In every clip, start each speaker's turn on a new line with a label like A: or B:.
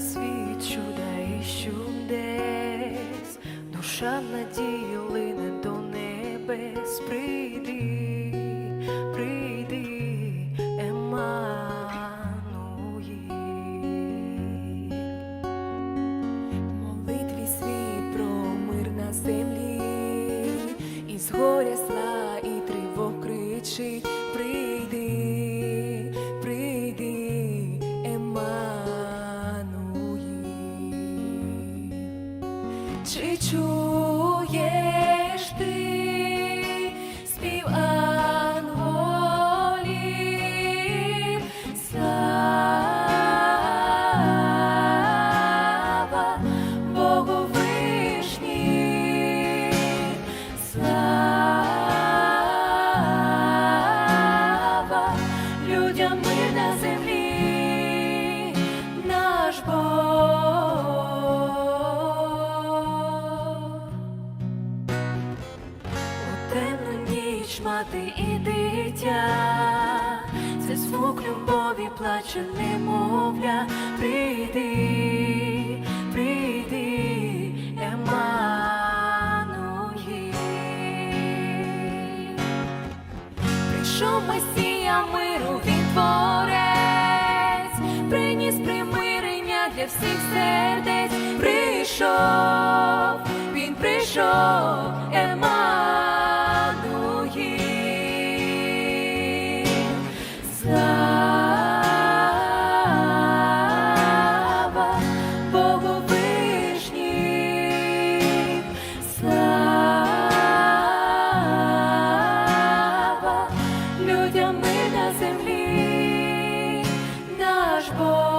A: світ чуда і чудес, душа надії лине до небес. Прийди, прийди, Еммануїль. Молитві світ про мир на землі, і з горя сла і тривог кричить Прийди, Чи чуєш ти мати і дитя, це звук любові плаче немовля. Прийди, прийди, Еммануїль. Прийшов Месія миру, він творець, приніс примирення для всіх сердець. Прийшов, він прийшов, наш Бог.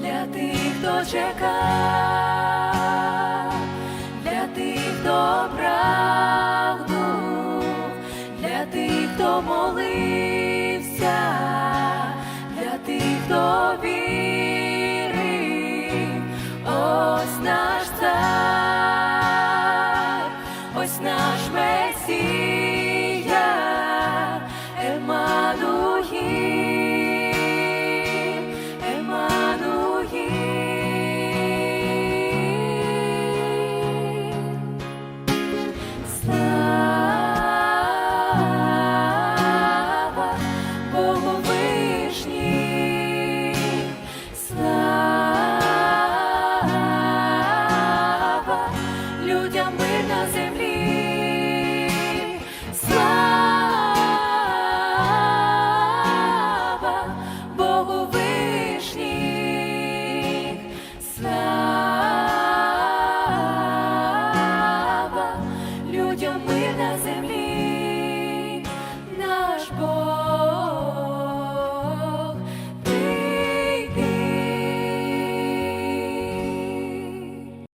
A: Для тих, хто чекав, наш Месія, Еммануїль, Еммануїль. Слава Богу людям мир на землі,